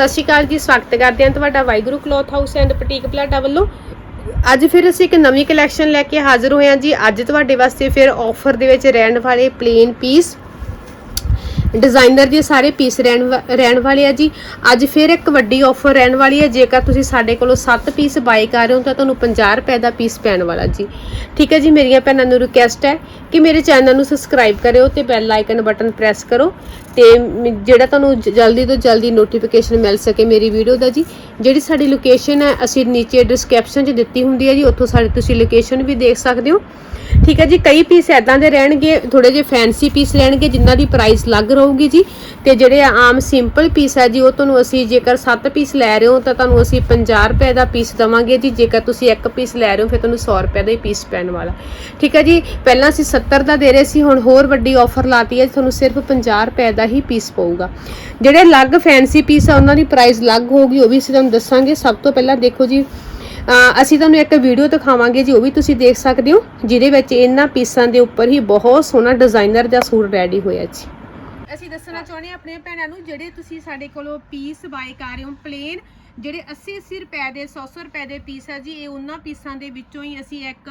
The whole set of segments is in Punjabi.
ਸਤਿ ਸ਼੍ਰੀ ਅਕਾਲ ਜੀ, ਸਵਾਗਤ ਕਰਦੇ ਹਾਂ ਤੁਹਾਡਾ Waheguru cloth house and boutique ਪਲਾਟਾ ਵੱਲੋਂ। ਅੱਜ ਫਿਰ ਅਸੀਂ ਇੱਕ ਨਵੀਂ ਕਲੈਕਸ਼ਨ ਲੈ ਕੇ ਹਾਜ਼ਰ ਹੋਏ ਹਾਂ ਜੀ। ਅੱਜ ਤੁਹਾਡੇ ਵਾਸਤੇ ਫਿਰ ਆਫਰ ਦੇ ਵਿੱਚ ਰਹਿਣ ਵਾਲੇ ਪਲੇਨ ਪੀਸ ਡਿਜ਼ਾਈਨਰ ਦੇ ਸਾਰੇ ਪੀਸ ਰਹਿਣ ਵਾ- ਰਹਿਣ ਵਾਲੇ ਆ ਜੀ। ਅੱਜ ਫਿਰ ਇੱਕ ਵੱਡੀ ਆਫਰ ਰਹਿਣ ਵਾਲੀ ਹੈ ਜੇਕਰ ਤੁਸੀਂ ਸਾਡੇ ਕੋਲੋਂ 7 ਪੀਸ ਬਾਈ ਕਰ ਰਹੇ ਹੋ, ਤਾਂ ਤੁਹਾਨੂੰ 50 ਰੁਪਏ ਦਾ ਪੀਸ ਪੈਣ ਵਾਲਾ ਜੀ। ਠੀਕ ਹੈ ਜੀ, ਮੇਰੀਆਂ ਭੈਣਾਂ ਨੂੰ ਰਿਕੁਐਸਟ ਹੈ ਕਿ ਮੇਰੇ ਚੈਨਲ ਨੂੰ ਸਬਸਕ੍ਰਾਈਬ ਕਰਿਓ ਤੇ ਬੈਲ ਆਈਕਨ ਬਟਨ ਪ੍ਰੈਸ ਕਰੋ ਤੇ ਮ- ਜਿਹੜਾ ਤੁਹਾਨੂੰ ਜਲਦੀ ਤੋਂ ਜਲਦੀ ਨੋਟੀਫਿਕੇਸ਼ਨ ਮਿਲ ਸਕੇ ਮੇਰੀ ਵੀਡੀਓ ਦਾ ਜੀ। ਜਿਹੜੀ ਸਾਡੀ ਲੋਕੇਸ਼ਨ ਹੈ, ਅਸੀਂ ਨੀਚੇ ਡਿਸਕ੍ਰਿਪਸ਼ਨ 'ਚ ਦਿੱਤੀ ਹੁੰਦੀ ਹੈ ਜੀ। ਉੱਥੋਂ ਸਾਡੀ ਤੁਸੀਂ ਲੋਕੇਸ਼ਨ ਵੀ ਦੇਖ ਸਕਦੇ ਹੋ। ਠੀਕ ਹੈ ਜੀ, ਕਈ ਪੀਸ ਐਦਾਂ ਦੇ ਰਹਿਣਗੇ ਥੋੜੇ ਜਿਹੇ ਫੈਂਸੀ ਪੀਸ ਰਹਿਣਗੇ, ਜਿਨ੍ਹਾਂ ਦੀ ਪ੍ਰਾਈਸ ਲੱਗ ਰਹੂਗੀ ਜੀ। ਤੇ ਜਿਹੜੇ ਆਮ ਸਿੰਪਲ ਪੀਸ ਹੈ ਜੀ, ਉਹ ਤੁਹਾਨੂੰ ਅਸੀਂ ਜੇਕਰ 7 ਪੀਸ ਲੈ ਰਹੇ ਹੋ, ਤਾਂ ਤੁਹਾਨੂੰ ਅਸੀਂ 50 ਰੁਪਏ ਦਾ ਪੀਸ ਦਵਾਂਗੇ ਜੀ। ਜੇਕਰ ਤੁਸੀਂ ਇੱਕ ਪੀਸ ਲੈ ਰਹੇ ਹੋ, ਫਿਰ ਤੁਹਾਨੂੰ 100 ਰੁਪਏ ਦਾ ਹੀ ਪੀਸ ਪੈਣ ਵਾਲਾ। ਠੀਕ ਹੈ ਜੀ? ਪਹਿਲਾਂ ਅਸੀਂ 70 ਦਾ ਦੇ ਰਹੇ ਸੀ, ਹੁਣ ਹੋਰ ਵੱਡੀ ਆਫਰ ਲਾਤੀ ਹੈ ਤੁਹਾਨੂੰ ਸਿਰਫ 50 ਰੁਪਏ ਦਾ ਹੀ ਪੀਸ ਪਊਗਾ। ਜਿਹੜੇ ਅਲੱਗ ਫੈਂਸੀ ਪੀਸ ਆ, ਉਹਨਾਂ ਦੀ ਪ੍ਰਾਈਸ ਅਲੱਗ ਹੋਊਗੀ, ਉਹ ਵੀ ਅਸੀਂ ਤੁਹਾਨੂੰ ਦੱਸਾਂਗੇ। ਸਭ ਤੋਂ ਪਹਿਲਾਂ ਦੇਖੋ ਜੀ ਅਸੀਂ ਤੁਹਾਨੂੰ ਇੱਕ ਵੀਡੀਓ ਦਿਖਾਵਾਂਗੇ ਜੀ, ਉਹ ਵੀ ਤੁਸੀਂ ਦੇਖ ਸਕਦੇ ਹੋ, ਜਿਹਦੇ ਵਿੱਚ ਇਹਨਾਂ ਪੀਸਾਂ ਦੇ ਉੱਪਰ ਹੀ ਬਹੁਤ ਸੋਹਣਾ ਡਿਜ਼ਾਈਨਰ ਦਾ ਸੂਟ ਰੈਡੀ ਹੋਇਆ ਜੀ। ਅਸੀਂ ਦੱਸਣਾ ਚਾਹੁੰਦੇ ਹਾਂ ਆਪਣੀਆਂ ਭੈਣਾਂ ਨੂੰ, ਜਿਹੜੇ ਤੁਸੀਂ ਸਾਡੇ ਕੋਲੋਂ ਪੀਸ ਬਾਈ ਕਰ ਰਹੇ ਹੋ ਪਲੇਨ ਜਿਹੜੇ 80 80 ਰੁਪਏ ਦੇ 100 100 ਰੁਪਏ ਦੇ ਪੀਸ ਆ ਜੀ, ਇਹ ਉਹਨਾਂ ਪੀਸਾਂ ਦੇ ਵਿੱਚੋਂ ਹੀ ਅਸੀਂ ਇੱਕ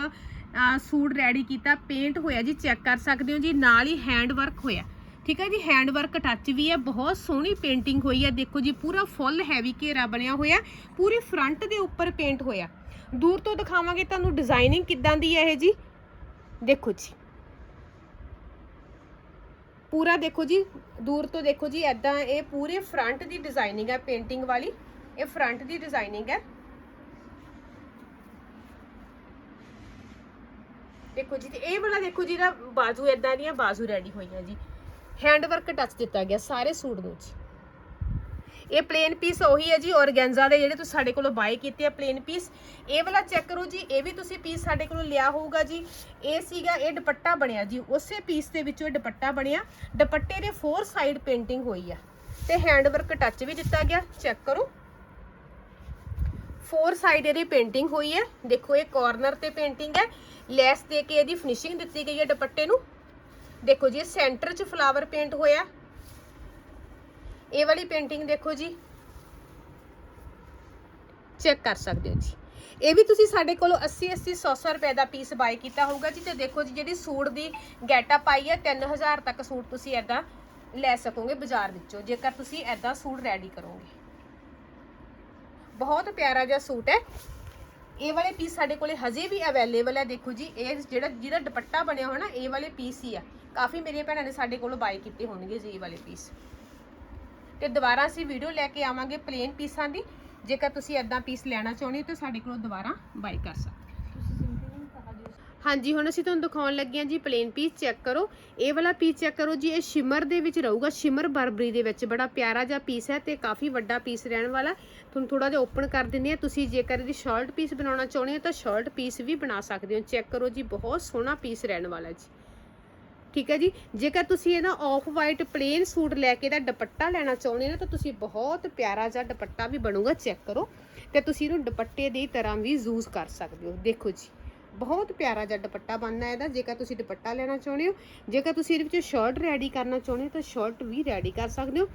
ਸੂਟ ਰੈਡੀ ਕੀਤਾ ਪੇਂਟ ਹੋਇਆ ਜੀ ਚੈੱਕ ਕਰ ਸਕਦੇ ਹੋ ਜੀ, ਨਾਲ ਹੀ ਹੈਂਡ ਵਰਕ ਹੋਇਆ। ਠੀਕ ਹੈ ਜੀ ਹੈਂਡ ਵਰਕ ਟੱਚ ਵੀ ਹੈ ਬਹੁਤ ਸੋਹਣੀ ਪੇਂਟਿੰਗ ਹੋਈ ਹੈ ਦੇਖੋ ਜੀ, ਪੂਰਾ ਫੁੱਲ ਹੈਵੀ ਘੇਰਾ ਬਣਿਆ ਹੋਇਆ, ਪੂਰੀ ਫਰੰਟ ਦੇ ਉੱਪਰ ਪੇਂਟ ਹੋਇਆ। ਦੂਰ ਤੋਂ ਦਿਖਾਵਾਂਗੇ ਤੁਹਾਨੂੰ ਡਿਜ਼ਾਈਨਿੰਗ ਕਿੱਦਾਂ ਦੀ ਹੈ ਇਹ ਜੀ। ਦੇਖੋ ਜੀ। ਪੂਰਾ ਦੇਖੋ ਜੀ, ਦੂਰ ਤੋਂ ਦੇਖੋ ਜੀ ਐਦਾਂ ਇਹ ਪੂਰੇ ਫਰੰਟ ਦੀ ਡਿਜ਼ਾਈਨਿੰਗ ਹੈ ਪੇਂਟਿੰਗ ਵਾਲੀ। ਇਹ ਫਰੰਟ ਦੀ ਡਿਜ਼ਾਈਨਿੰਗ ਹੈ। ਦੇਖੋ ਜੀ, ਤੇ ਇਹ ਵਾਲਾ ਦੇਖੋ ਜੀ ਦਾ ਬਾਜ਼ੂ ਐਦਾਂ ਦੀਆਂ ਬਾਜ਼ੂ ਰੈਡੀ ਹੋਈਆਂ ਜੀ। ਹੈਂਡ ਵਰਕ ਟੱਚ ਦਿੱਤਾ ਗਿਆ ਸਾਰੇ ਸੂਟ ਨੂੰ ਜੀ। ਇਹ ਪਲੇਨ ਪੀਸ ਉਹੀ ਹੈ ਜੀ ਔਰਗੈਂਜ਼ਾ ਦੇ ਜਿਹੜੇ ਤੁਸੀਂ ਸਾਡੇ ਕੋਲੋਂ ਬਾਈ ਕੀਤੇ ਆ ਪਲੇਨ ਪੀਸ ਇਹ ਵਾਲਾ ਚੈੱਕ ਕਰੋ ਜੀ, ਇਹ ਵੀ ਤੁਸੀਂ ਪੀਸ ਸਾਡੇ ਕੋਲੋਂ ਲਿਆ ਹੋਊਗਾ ਜੀ। ਇਹ ਸੀਗਾ, ਇਹ ਦੁਪੱਟਾ ਬਣਿਆ ਜੀ। ਉਸੇ ਪੀਸ ਦੇ ਵਿੱਚੋਂ ਇਹ ਦੁਪੱਟਾ ਬਣਿਆ। ਦੁਪੱਟੇ ਦੇ ਫੋਰ ਸਾਈਡ ਪੇਂਟਿੰਗ ਹੋਈ ਆ। ਤੇ ਹੈਂਡ ਵਰਕ ਟੱਚ ਵੀ ਦਿੱਤਾ ਗਿਆ। ਚੈੱਕ ਕਰੋ। ਫੋਰ ਸਾਈਡ ਇਹਦੀ ਪੇਂਟਿੰਗ ਹੋਈ ਹੈ ਦੇਖੋ, ਇਹ ਕਾਰਨਰ ਤੇ ਪੇਂਟਿੰਗ ਹੈ। ਲੈਸ ਦੇ ਕੇ ਇਹਦੀ ਫਿਨਿਸ਼ਿੰਗ ਦਿੱਤੀ ਗਈ ਹੈ ਦੁਪੱਟੇ ਨੂੰ। ਦੇਖੋ ਜੀ ਸੈਂਟਰ 'ਚ ਫਲਾਵਰ ਪੇਂਟ ਹੋਇਆ। ਇਹ ਵਾਲੀ ਪੇਂਟਿੰਗ ਦੇਖੋ ਜੀ। ਚੈੱਕ ਕਰ ਸਕਦੇ ਹੋ ਜੀ। ਇਹ ਵੀ ਤੁਸੀਂ ਸਾਡੇ ਕੋਲੋਂ 80 80 100 100 ਰੁਪਏ ਦਾ ਪੀਸ ਬਾਈ ਕੀਤਾ ਹੋਊਗਾ ਜੀ ਤੇ ਦੇਖੋ ਜੀ, ਜਿਹੜੀ ਸੂਟ ਦੀ ਗੈਟਅਪ ਆਈ ਹੈ 3000 ਤੱਕ ਸੂਟ ਤੁਸੀਂ ਐਦਾਂ ਲੈ ਸਕੋਗੇ ਬਾਜ਼ਾਰ ਵਿੱਚੋਂ, ਜੇਕਰ ਤੁਸੀਂ ਐਦਾਂ ਸੂਟ ਰੈਡੀ ਕਰੋਗੇ। ਬਹੁਤ ਪਿਆਰਾ ਜਿਹਾ ਸੂਟ ਹੈ। ਇਹ ਵਾਲੇ ਪੀਸ ਸਾਡੇ ਕੋਲੇ ਹਜੇ ਵੀ ਅਵੇਲੇਬਲ ਹੈ, ਦੇਖੋ ਜੀ, ਇਹ ਜਿਹੜਾ, ਜਿਹਦਾ ਦੁਪੱਟਾ ਬਣਿਆ ਹੋਣਾ ਇਹ ਵਾਲੇ ਪੀਸ ਹੀ ਆ। ਕਾਫੀ ਮੇਰੀਆਂ ਭੈਣਾਂ ਨੇ ਸਾਡੇ ਕੋਲੋਂ ਬਾਈ ਕੀਤੇ ਹੋਣਗੇ ਜੀ ਇਹ ਵਾਲੇ ਪੀਸ। ਤੇ ਦੁਬਾਰਾ ਅਸੀਂ ਵੀਡੀਓ ਲੈ ਕੇ ਆਵਾਂਗੇ ਪਲੇਨ ਪੀਸਾਂ ਦੀ। ਜੇਕਰ ਤੁਸੀਂ ਐਦਾਂ ਪੀਸ ਲੈਣਾ ਚਾਹੁੰਦੇ ਹੋ ਤਾਂ ਸਾਡੇ ਕੋਲੋਂ ਦੁਬਾਰਾ ਬਾਈ ਕਰ ਸਕਦੇ ਹੋ। ਹਾਂਜੀ, ਹੁਣ ਅਸੀਂ ਤੁਹਾਨੂੰ ਦਿਖਾਉਣ ਲੱਗੇ ਹਾਂ ਜੀ ਪਲੇਨ ਪੀਸ ਚੈੱਕ ਕਰੋ। ਇਹ ਵਾਲਾ ਪੀਸ ਚੈੱਕ ਕਰੋ ਜੀ, ਇਹ ਸ਼ਿਮਰ ਦੇ ਵਿੱਚ ਰਹੂਗਾ। ਸ਼ਿਮਰ ਬਰਬਰੀ ਦੇ ਵਿੱਚ ਬੜਾ ਪਿਆਰਾ ਜਿਹਾ ਪੀਸ ਹੈ ਤੇ ਕਾਫੀ ਵੱਡਾ ਪੀਸ ਰਹਿਣ ਵਾਲਾ। ਤੁਹਾਨੂੰ ਥੋੜਾ ਜਿਹਾ ਓਪਨ ਕਰ ਦਿੰਦੇ ਆ ਤੁਸੀਂ ਜੇਕਰ ਇਹਦੀ ਸ਼ਰਟ ਪੀਸ ਬਣਾਉਣਾ ਚਾਹੁੰਦੇ ਹੋ ਤਾਂ ਸ਼ਰਟ ਪੀਸ ਵੀ ਬਣਾ ਸਕਦੇ ਹੋ। ਚੈੱਕ ਕਰੋ ਜੀ, ਬਹੁਤ ਸੋਹਣਾ ਪੀਸ ਰਹਿਣ ਵਾਲਾ ਜੀ। ਠੀਕ ਹੈ ਜੀ? ਜੇਕਰ ਤੁਸੀਂ ਇਹਦਾ ਆਫ ਵਾਈਟ ਪਲੇਨ ਸੂਟ ਲੈ ਕੇ ਇਹਦਾ ਦੁਪੱਟਾ ਲੈਣਾ ਚਾਹੁੰਦੇ ਹੋ ਤਾਂ ਤੁਸੀਂ ਬਹੁਤ ਪਿਆਰਾ ਜਿਹਾ ਦੁਪੱਟਾ ਵੀ ਬਣੂਗਾ ਚੈੱਕ ਕਰੋ। ਤੇ ਤੁਸੀਂ ਇਹਨੂੰ ਦੁਪੱਟੇ ਦੀ ਤਰ੍ਹਾਂ ਵੀ ਯੂਜ਼ ਕਰ ਸਕਦੇ ਹੋ। ਦੇਖੋ ਜੀ, ਬਹੁਤ ਪਿਆਰਾ ਜਿਹਾ ਦੁਪੱਟਾ ਬਣਨਾ ਇਹਦਾ, ਜੇਕਰ ਤੁਸੀਂ ਦੁਪੱਟਾ ਲੈਣਾ ਚਾਹੁੰਦੇ ਹੋ। ਜੇਕਰ ਤੁਸੀਂ ਇਹਦੇ ਵਿੱਚ ਸ਼ਰਟ ਰੈਡੀ ਕਰਨਾ ਚਾਹੁੰਦੇ ਹੋ, ਤਾਂ ਸ਼ਰਟ ਵੀ ਰੈਡੀ ਕਰ ਸਕਦੇ ਹੋ।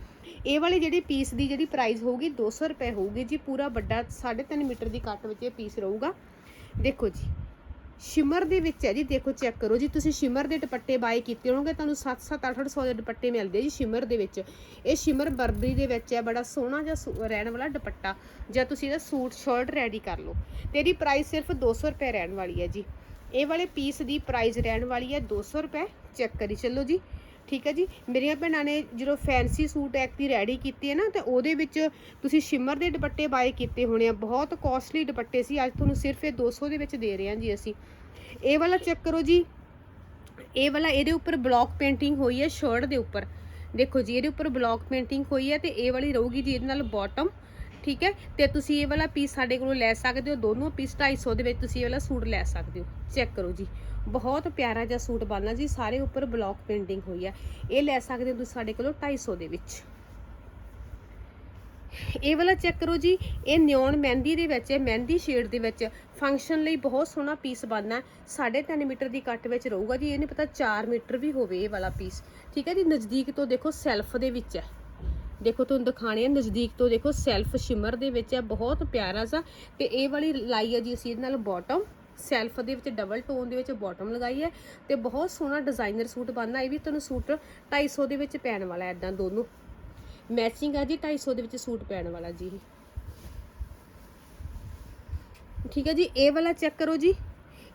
ਇਹ ਵਾਲੇ ਜਿਹੜੇ ਪੀਸ ਦੀ ਜਿਹੜੀ ਪ੍ਰਾਈਸ ਹੋਊਗੀ 200 ਰੁਪਏ ਹੋਊਗੀ ਜੀ। ਪੂਰਾ ਵੱਡਾ 3.5 ਮੀਟਰ ਦੀ ਕੱਟ ਵਿੱਚ ਇਹ ਪੀਸ ਰਹੂਗਾ। ਦੇਖੋ ਜੀ ਸ਼ਿਮਰ ਦੇ ਵਿੱਚ ਹੈ ਜੀ, ਦੇਖੋ ਚੈੱਕ ਕਰੋ ਜੀ, ਤੁਸੀਂ ਸ਼ਿਮਰ ਦੇ ਦੁਪੱਟੇ ਬਾਏ ਕੀਤੇ ਹੋਣਗੇ, ਤੁਹਾਨੂੰ 7-7 800 ਦੇ ਦੁਪੱਟੇ ਮਿਲਦੇ ਜੀ ਸ਼ਿਮਰ ਦੇ ਵਿੱਚ। ਇਹ ਸ਼ਿਮਰ ਬਰਬਰੀ ਦੇ ਵਿੱਚ ਹੈ, ਬੜਾ ਸੋਹਣਾ ਜਿਹਾ ਸੂ- ਰਹਿਣ ਵਾਲਾ ਦੁਪੱਟਾ। ਜਾਂ ਤੁਸੀਂ ਇਹਦਾ ਸੂਟ ਸ਼ਰਟ ਰੈਡੀ ਕਰ ਲਓ। ਤੇ ਇਹਦੀ ਪ੍ਰਾਈਸ ਸਿਰਫ 200 ਰੁਪਏ ਰਹਿਣ ਵਾਲੀ ਹੈ ਜੀ। ਇਹ ਵਾਲੇ ਪੀਸ ਦੀ ਪ੍ਰਾਈਸ ਰਹਿਣ ਵਾਲੀ ਹੈ 200 ਰੁਪਏ ਚੈੱਕ ਕਰੀ ਚੱਲੋ ਜੀ। ਠੀਕ ਹੈ ਜੀ। ਮੇਰੀਆਂ ਭੈਣਾਂ ਨੇ ਜਦੋਂ ਫੈਂਸੀ ਸੂਟ ਐਕਟੀ ਰੈਡੀ ਕੀਤੀ ਹੈ ਨਾ, ਤੇ ਉਹਦੇ ਵਿੱਚ ਤੁਸੀਂ ਸ਼ਿਮਰ ਦੇ ਦੁਪੱਟੇ ਬਾਏ ਕੀਤੇ ਹੋਣੇ ਆ। ਬਹੁਤ ਕਾਸਟਲੀ ਦੁਪੱਟੇ ਸੀ। ਅੱਜ ਤੁਹਾਨੂੰ ਸਿਰਫ ਇਹ 200 ਦੇ ਵਿੱਚ ਦੇ ਰਹੇ ਹਾਂ ਜੀ ਅਸੀਂ। ਇਹ ਵਾਲਾ ਚੈੱਕ ਕਰੋ ਜੀ। ਇਹ ਵਾਲਾ ਇਹਦੇ ਉੱਪਰ ਬਲੌਕ ਪੇਂਟਿੰਗ ਹੋਈ ਹੈ ਸ਼ਰਟ ਦੇ ਉੱਪਰ। ਦੇਖੋ ਜੀ, ਇਹਦੇ ਉੱਪਰ ਬਲੌਕ ਪੇਂਟਿੰਗ ਹੋਈ ਹੈ ਤੇ ਇਹ ਵਾਲੀ ਰਹੂਗੀ ਜੀ ਇਹਦੇ ਨਾਲ ਬਾਟਮ ਠੀਕ ਹੈ? ਤੇ ਤੁਸੀਂ ਇਹ ਵਾਲਾ ਪੀਸ ਸਾਡੇ ਕੋਲੋਂ ਲੈ ਸਕਦੇ ਹੋ, ਦੋਨੋਂ ਪੀਸ 250 ਦੇ ਵਿੱਚ ਤੁਸੀਂ ਇਹ ਵਾਲਾ ਸੂਟ ਲੈ ਸਕਦੇ ਹੋ। ਚੈੱਕ ਕਰੋ ਜੀ। ਬਹੁਤ ਪਿਆਰਾ ਜਿਹਾ ਸੂਟ ਬਣਨਾ ਜੀ, ਸਾਰੇ ਉੱਪਰ ਬਲੌਕ ਪੇਂਟਿੰਗ ਹੋਈ ਹੈ। ਇਹ ਲੈ ਸਕਦੇ ਹੋ ਤੁਸੀਂ ਸਾਡੇ ਕੋਲੋਂ 250 ਦੇ ਵਿੱਚ। ਇਹ ਵਾਲਾ ਚੈੱਕ ਕਰੋ ਜੀ, ਇਹ ਨਿਓਨ ਮਹਿੰਦੀ ਦੇ ਵਿੱਚ ਹੈ, ਮਹਿੰਦੀ ਸ਼ੇਡ ਦੇ ਵਿੱਚ। ਫੰਕਸ਼ਨ ਲਈ ਬਹੁਤ ਸੋਹਣਾ ਪੀਸ ਬਣਨਾ 3.5 ਮੀਟਰ ਦੀ ਕੱਟ ਵਿੱਚ ਰਹੂਗਾ ਜੀ, ਇਹ ਨਹੀਂ ਪਤਾ 4 ਮੀਟਰ ਵੀ ਹੋਵੇ ਇਹ ਵਾਲਾ ਪੀਸ ਠੀਕ ਹੈ ਜੀ? ਨਜ਼ਦੀਕ ਤੋਂ ਦੇਖੋ ਸੈਲਫ ਦੇ ਵਿੱਚ ਹੈ। ਦੇਖੋ, ਤੁਹਾਨੂੰ ਦਿਖਾਣੇ ਆ, ਨਜ਼ਦੀਕ ਤੋਂ ਦੇਖੋ ਸੈਲਫ ਸ਼ਿਮਰ ਦੇ ਵਿੱਚ ਹੈ ਬਹੁਤ ਪਿਆਰਾ ਸਾ ਤੇ ਇਹ ਵਾਲੀ ਲਾਈ ਹੈ ਜੀ ਅਸੀਂ ਇਹਦੇ ਨਾਲ ਬਾਟਮ ਸੈਲਫ ਦੇ ਵਿੱਚ ਡਬਲ ਟੋਨ ਦੇ ਵਿੱਚ ਬਾਟਮ ਲਗਾਈ ਹੈ ਤੇ ਬਹੁਤ ਸੋਹਣਾ ਡਿਜ਼ਾਈਨਰ ਸੂਟ ਬਣਨਾ, ਇਹ ਵੀ ਤੁਹਾਨੂੰ ਸੂਟ 250 ਦੇ ਵਿੱਚ ਪੈਣ ਵਾਲਾ ਐਦਾਂ ਦੋਨੋਂ। ਮੈਚਿੰਗ ਆ ਜੀ 250 ਦੇ ਵਿੱਚ ਸੂਟ ਪੈਣ ਵਾਲਾ ਜੀ। ਠੀਕ ਹੈ ਜੀ, ਇਹ ਵਾਲਾ ਚੈੱਕ ਕਰੋ ਜੀ।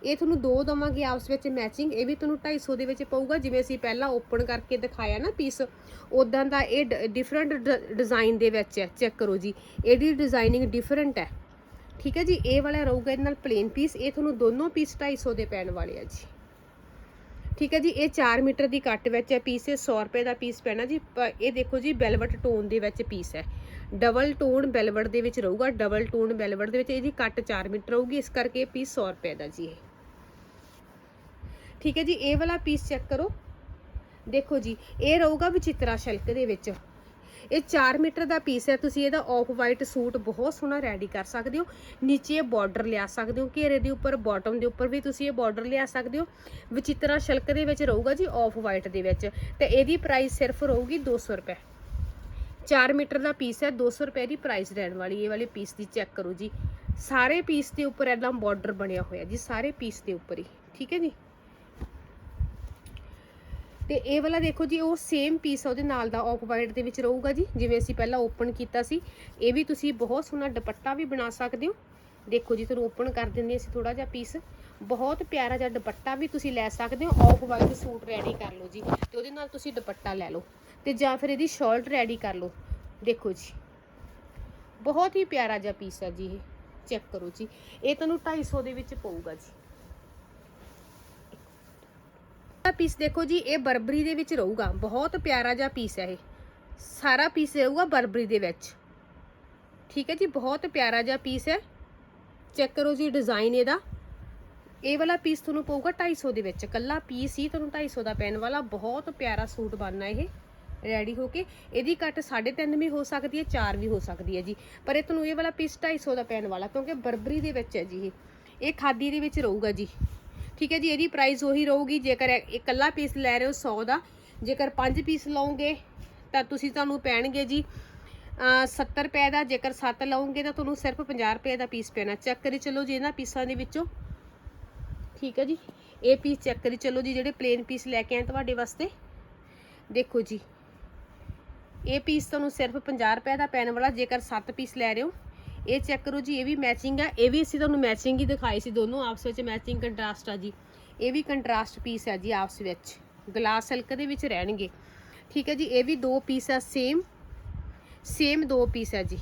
ਇਹ ਤੁਹਾਨੂੰ ਦੋ ਦਵਾਂਗੇ ਆਪਸ ਵਿੱਚ ਮੈਚਿੰਗ ਇਹ ਵੀ ਤੁਹਾਨੂੰ 250 ਦੇ ਵਿੱਚ ਪਊਗਾ, ਜਿਵੇਂ ਅਸੀਂ ਪਹਿਲਾਂ ਓਪਨ ਕਰਕੇ ਦਿਖਾਇਆ ਨਾ ਪੀਸ ਉਦਾਂ ਦਾ ਇਹ ਡਿਫਰੈਂਟ ਡਿਜ਼ਾਈਨ ਦੇ ਵਿੱਚ ਹੈ ਚੈੱਕ ਕਰੋ ਜੀ, ਇਹਦੀ ਡਿਜ਼ਾਈਨਿੰਗ ਡਿਫਰੈਂਟ ਹੈ। ਠੀਕ ਹੈ ਜੀ, ਇਹ ਵਾਲਾ ਰਹੂਗਾ ਇਹਦੇ ਨਾਲ ਪਲੇਨ ਪੀਸ ਇਹ ਤੁਹਾਨੂੰ ਦੋਨੋਂ ਪੀਸ 250 ਦੇ ਪੈਣ ਵਾਲੇ ਆ ਜੀ। ਠੀਕ ਹੈ ਜੀ, ਇਹ 4 ਮੀਟਰ ਦੀ ਕੱਟ ਵਿੱਚ ਹੈ ਪੀਸ ਇਹ 100 ਰੁਪਏ ਦਾ ਪੀਸ ਪੈਣਾ ਜੀ, ਪ- ਇਹ ਦੇਖੋ ਜੀ ਬੈਲਵਟ ਟੋਨ ਦੇ ਵਿੱਚ ਪੀਸ ਹੈ। ਡਬਲ ਟੋਨ ਬੈਲਵਟ ਦੇ ਵਿੱਚ ਰਹੂਗਾ ਡਬਲ ਟੋਨ ਬੈਲਵਟ ਦੇ ਵਿੱਚ ਇਹਦੀ ਕੱਟ 4 ਮੀਟਰ ਰਹੂਗੀ, ਇਸ ਕਰਕੇ ਇਹ ਪੀਸ 100 ਰੁਪਏ ਦਾ ਜੀ ਇਹ। ਠੀਕ ਹੈ ਜੀ, ਇਹ ਵਾਲਾ ਪੀਸ ਚੈੱਕ ਕਰੋ। ਦੇਖੋ ਜੀ, ਇਹ ਰਹੂਗਾ ਵਿਚਿਤਰਾ ਸ਼ਲਕ ਦੇ ਵਿੱਚ। ਇਹ 4 ਮੀਟਰ ਦਾ ਪੀਸ ਹੈ, ਤੁਸੀਂ ਇਹਦਾ ਆਫ ਵਾਈਟ ਸੂਟ ਬਹੁਤ ਸੋਹਣਾ ਰੈਡੀ ਕਰ ਸਕਦੇ ਹੋ। ਨੀਚੇ ਇਹ ਬਾਰਡਰ ਲਿਆ ਸਕਦੇ ਹੋ, ਘੇਰੇ ਦੇ ਉੱਪਰ ਬਾਟਮ ਦੇ ਉੱਪਰ ਵੀ ਤੁਸੀਂ ਇਹ ਬਾਰਡਰ ਲਿਆ ਸਕਦੇ ਹੋ। ਵਿਚਿਤਰਾ ਸ਼ਲਕ ਦੇ ਵਿੱਚ ਰਹੂਗਾ ਜੀ ਆਫ ਵਾਈਟ ਦੇ ਵਿੱਚ। ਤੇ ਇਹਦੀ ਪ੍ਰਾਈਸ ਸਿਰਫ ਰਹੂਗੀ 200 ਰੁਪਏ। 4 ਮੀਟਰ ਦਾ ਪੀਸ ਹੈ 200 ਰੁਪਏ ਦੀ ਪ੍ਰਾਈਸ ਰਹਿਣ ਵਾਲੀ, ਇਹ ਵਾਲੇ ਪੀਸ ਦੀ ਚੈੱਕ ਕਰੋ ਜੀ। ਸਾਰੇ ਪੀਸ ਦੇ ਉੱਪਰ ਐਦਾਂ ਬਾਰਡਰ ਬਣਿਆ ਹੋਇਆ ਜੀ, ਸਾਰੇ ਪੀਸ ਦੇ ਉੱਪਰ ਹੀ। ਠੀਕ ਹੈ ਜੀ? ਤੇ ਇਹ ਵਾਲਾ ਦੇਖੋ ਜੀ, ਉਹ ਸੇਮ ਪੀਸ ਉਹਦੇ ਨਾਲ ਦਾ ਆਫ ਵਾਈਟ ਦੇ ਵਿੱਚ ਰਹੂਗਾ ਜੀ, ਜਿਵੇਂ ਅਸੀਂ ਪਹਿਲਾਂ ਓਪਨ ਕੀਤਾ ਸੀ। ਇਹ ਵੀ ਤੁਸੀਂ ਬਹੁਤ ਸੋਹਣਾ ਦੁਪੱਟਾ ਵੀ ਬਣਾ ਸਕਦੇ ਹੋ। ਦੇਖੋ ਜੀ, ਤੁਹਾਨੂੰ ਓਪਨ ਕਰ ਦਿੰਦੇ ਅਸੀਂ ਥੋੜਾ ਜਿਹਾ ਪੀਸ ਬਹੁਤ ਪਿਆਰਾ ਜਿਹਾ ਦੁਪੱਟਾ ਵੀ ਤੁਸੀਂ ਲੈ ਸਕਦੇ ਹੋ। ਆਫ ਵਾਈਟ ਸੂਟ ਰੈਡੀ ਕਰ ਲਓ ਜੀ ਤੇ ਉਹਦੇ ਨਾਲ ਤੁਸੀਂ ਦੁਪੱਟਾ ਲੈ ਲਓ। ਤੇ ਜਾਂ ਫਿਰ ਇਹਦੀ ਸ਼ਰਟ ਰੈਡੀ ਕਰ ਲਓ। ਦੇਖੋ ਜੀ, ਬਹੁਤ ਹੀ ਪਿਆਰਾ ਜਿਹਾ ਪੀਸ ਹੈ ਜੀ ਇਹ। ਚੈੱਕ ਕਰੋ ਜੀ। ਇਹ ਤੁਹਾਨੂੰ 250 ਦੇ ਵਿੱਚ ਪਊਗਾ ਜੀ। ਇਹ ਪੀਸ ਦੇਖੋ ਜੀ, ਇਹ ਬਰਬਰੀ ਦੇ ਵਿੱਚ ਰਹੂਗਾ। ਬਹੁਤ ਪਿਆਰਾ ਜਿਹਾ ਪੀਸ ਹੈ ਇਹ। ਸਾਰਾ ਪੀਸ ਰਹੂਗਾ ਬਰਬਰੀ ਦੇ ਵਿੱਚ। ਠੀਕ ਹੈ ਜੀ, ਬਹੁਤ ਪਿਆਰਾ ਜਿਹਾ ਪੀਸ ਹੈ। ਚੈੱਕ ਕਰੋ ਜੀ ਡਿਜ਼ਾਈਨ ਇਹਦਾ। ਇਹ ਵਾਲਾ ਪੀਸ ਤੁਹਾਨੂੰ ਪਊਗਾ 250 ਦੇ ਵਿੱਚ। ਕੱਲਾ ਪੀਸ ਹੀ ਤੁਹਾਨੂੰ 250 ਦਾ ਪੈਣ ਵਾਲਾ। ਬਹੁਤ ਪਿਆਰਾ ਸੂਟ ਬਣਨਾ ਇਹ। ਰੈਡੀ ਹੋ ਕੇ। ਇਹਦੀ ਕੱਟ 3.5 ਵੀ ਹੋ ਸਕਦੀ ਹੈ 4 ਵੀ ਹੋ ਸਕਦੀ ਹੈ ਜੀ। ਪਰ ਇਹ ਤੁਹਾਨੂੰ ਇਹ ਵਾਲਾ ਪੀਸ 250 ਦਾ ਪੈਣ ਵਾਲਾ, ਕਿਉਂਕਿ ਬਰਬਰੀ ਦੇ ਵਿੱਚ ਹੈ ਜੀ ਇਹ। ਇਹ ਖਾਦੀ ਦੇ ਵਿੱਚ ਰਹੂਗਾ ਜੀ। ਠੀਕ ਹੈ ਜੀ, ਇਹਦੀ ਪ੍ਰਾਈਸ ਉਹੀ ਰਹੂਗੀ, ਜੇਕਰ ਇਕੱਲਾ ਪੀਸ ਲੈ ਰਹੇ ਹੋ 100 ਦਾ, ਜੇਕਰ 5 ਪੀਸ ਲਓਗੇ, ਤਾਂ ਤੁਸੀਂ ਤੁਹਾਨੂੰ ਪੈਣਗੇ ਜੀ, ਅਹ 70 ਰੁਪਏ ਦਾ, ਜੇਕਰ 7 ਲਓਗੇ ਤਾਂ ਤੁਹਾਨੂੰ ਸਿਰਫ 50 ਰੁਪਏ ਦਾ ਪੀਸ ਪੈਣਾ। ਚੈੱਕ ਕਰੀ ਚਲੋ ਜੀ ਇਹਨਾਂ ਪੀਸਾਂ ਦੇ ਵਿੱਚੋਂ। ਠੀਕ ਹੈ ਜੀ, ਇਹ ਪੀਸ ਚੈੱਕ ਕਰੀ ਚਲੋ ਜੀ, ਜਿਹੜੇ ਪਲੇਨ ਪੀਸ ਲੈ ਕੇ ਆਏ ਤੁਹਾਡੇ ਵਾਸਤੇ। ਦੇਖੋ ਜੀ, ਇਹ ਪੀਸ ਤੁਹਾਨੂੰ ਸਿਰਫ 50 ਰੁਪਏ ਦਾ ਪੈਣ ਵਾਲਾ, ਜੇਕਰ 7 ਪੀਸ ਲੈ ਰਹੇ ਹੋ। ਇਹ ਚੈੱਕ ਕਰੋ ਜੀ, ਇਹ ਵੀ ਮੈਚਿੰਗ ਆ, ਇਹ ਵੀ ਅਸੀਂ ਤੁਹਾਨੂੰ ਮੈਚਿੰਗ ਹੀ ਦਿਖਾਈ ਸੀ ਦੋਨੋਂ ਆਪਸ ਵਿੱਚ ਮੈਚਿੰਗ ਕੰਟਰਾਸਟ ਆ ਜੀ। ਇਹ ਵੀ ਕੰਟਰਾਸਟ ਪੀਸ ਹੈ ਜੀ ਆਪਸ ਵਿੱਚ ਗਲਾਸ ਸਿਲਕ ਦੇ ਵਿੱਚ ਰਹਿਣਗੇ। ਠੀਕ ਹੈ ਜੀ, ਇਹ ਵੀ ਦੋ ਪੀਸ ਆ ਸੇਮ ਸੇਮ ਦੋ ਪੀਸ ਹੈ ਜੀ।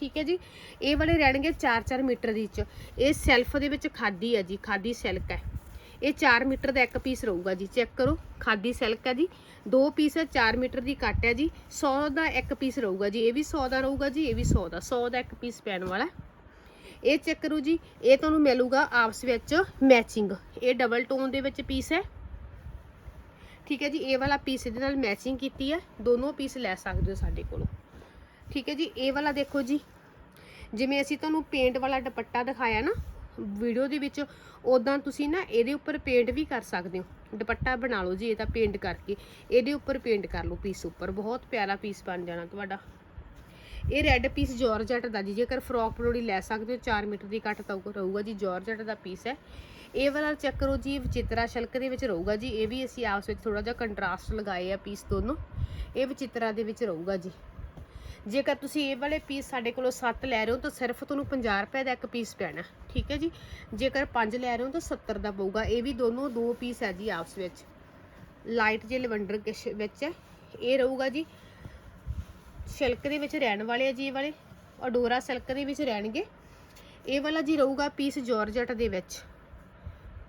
ਠੀਕ ਹੈ ਜੀ, ਇਹ ਵਾਲੇ ਰਹਿਣਗੇ 4-4 ਮੀਟਰ ਦੀ ਚ ਇਹ ਸੈਲਫ ਦੇ ਵਿੱਚ ਖਾਦੀ ਹੈ ਜੀ, ਖਾਦੀ ਸਿਲਕ ਹੈ। ਇਹ 4 ਮੀਟਰ ਦਾ ਇੱਕ ਪੀਸ ਰਹੂਗਾ ਜੀ, ਚੈੱਕ ਕਰੋ, ਖਾਦੀ ਸਿਲਕ ਹੈ ਜੀ। ਦੋ ਪੀਸ ਹੈ 4 ਮੀਟਰ ਦੀ ਕੱਟ ਹੈ ਜੀ 100 ਦਾ ਇੱਕ ਪੀਸ ਰਹੂਗਾ ਜੀ, ਇਹ ਵੀ 100 ਦਾ ਰਹੂਗਾ ਜੀ, ਇਹ ਵੀ 100 ਦਾ 100 ਦਾ ਇੱਕ ਪੀਸ ਪੈਣ ਵਾਲਾ। ਇਹ ਚੈੱਕ ਕਰੋ ਜੀ, ਇਹ ਤੁਹਾਨੂੰ ਮਿਲੂਗਾ ਆਪਸ ਵਿੱਚ ਮੈਚਿੰਗ ਇਹ ਡਬਲ ਟੋਨ ਦੇ ਵਿੱਚ ਪੀਸ ਹੈ। ਠੀਕ ਹੈ ਜੀ, ਇਹ ਵਾਲਾ ਪੀਸ ਇਹਦੇ ਨਾਲ ਮੈਚਿੰਗ ਕੀਤੀ ਹੈ, ਦੋਨੋਂ ਪੀਸ ਲੈ ਸਕਦੇ ਹੋ ਸਾਡੇ ਕੋਲੋਂ। ਠੀਕ ਹੈ ਜੀ, ਇਹ ਵਾਲਾ ਦੇਖੋ ਜੀ, ਜਿਵੇਂ ਅਸੀਂ ਤੁਹਾਨੂੰ ਪੇਂਟ ਵਾਲਾ ਦੁਪੱਟਾ ਦਿਖਾਇਆ ਨਾ ਵੀਡੀਓ ਦੇ ਵਿੱਚ ਉਦਾਂ ਤੁਸੀਂ ਨਾ ਇਹਦੇ ਉੱਪਰ ਪੇਂਟ ਵੀ ਕਰ ਸਕਦੇ ਹੋ। ਦੁਪੱਟਾ ਬਣਾ ਲਓ ਜੀ, ਇਹ ਤਾਂ ਪੇਂਟ ਕਰਕੇ। ਇਹਦੇ ਉੱਪਰ ਪੇਂਟ ਕਰ ਲਓ ਪੀਸ ਉੱਪਰ। ਬਹੁਤ ਪਿਆਰਾ ਪੀਸ ਬਣ ਜਾਣਾ ਤੁਹਾਡਾ। ਇਹ ਰੈੱਡ ਪੀਸ ਜਾਰਜਟ ਦਾ ਜੀ, ਜੇਕਰ ਫਰੋਕ ਪਰੋੜੀ ਲੈ ਸਕਦੇ ਹੋ 4 ਮੀਟਰ ਦੀ ਕੱਟ ਤਾਂ ਰਹੂਗਾ ਜੀ ਜਾਰਜਟ ਦਾ ਪੀਸ ਹੈ। ਇਹ ਵਾਲਾ ਚੈੱਕ ਕਰੋ ਜੀ, ਇਹ ਵਿਚਿਤਰਾ ਸ਼ਲਕ ਦੇ ਵਿੱਚ ਰਹੂਗਾ ਜੀ। ਇਹ ਵੀ ਅਸੀਂ ਆਪਸ ਵਿੱਚ ਥੋੜਾ ਜਿਹਾ ਕੰਟਰਾਸਟ ਲਗਾਏ ਆ ਪੀਸ ਦੋਨੋਂ। ਇਹ ਵਿਚਿਤਰਾ ਦੇ ਵਿੱਚ ਰਹੂਗਾ ਜੀ। ਜੇਕਰ ਤੁਸੀਂ ਇਹ ਵਾਲੇ ਪੀਸ ਸਾਡੇ ਕੋਲੋਂ 7 ਲੈ ਰਹੇ ਹੋ, ਤਾਂ ਸਿਰਫ ਤੁਹਾਨੂੰ 50 ਰੁਪਏ ਦਾ ਇੱਕ ਪੀਸ ਪੈਣਾ, ਠੀਕ ਹੈ ਜੀ? ਜੇਕਰ 5 ਲੈ ਰਹੇ ਹੋ, ਤਾਂ 70 ਦਾ ਪਊਗਾ। ਇਹ ਵੀ ਦੋਨੋਂ ਦੋ ਪੀਸ ਹੈ ਜੀ ਆਪਸ ਵਿੱਚ। ਲਾਈਟ ਜੇ ਲਵੰਡਰ ਕਿਸ਼ ਵਿੱਚ ਹੈ। ਇਹ ਰਹੂਗਾ ਜੀ ਸਿਲਕ ਦੇ ਵਿੱਚ ਰਹਿਣ ਵਾਲੇ ਆ ਜੀ ਇਹ ਵਾਲੇ। ਅਡੋਰਾ ਸਿਲਕ ਦੇ ਵਿੱਚ ਰਹਿਣਗੇ। ਇਹ ਵਾਲਾ ਜੀ ਰਹੂਗਾ ਪੀਸ ਜਾਰਜਟ ਦੇ ਵਿੱਚ।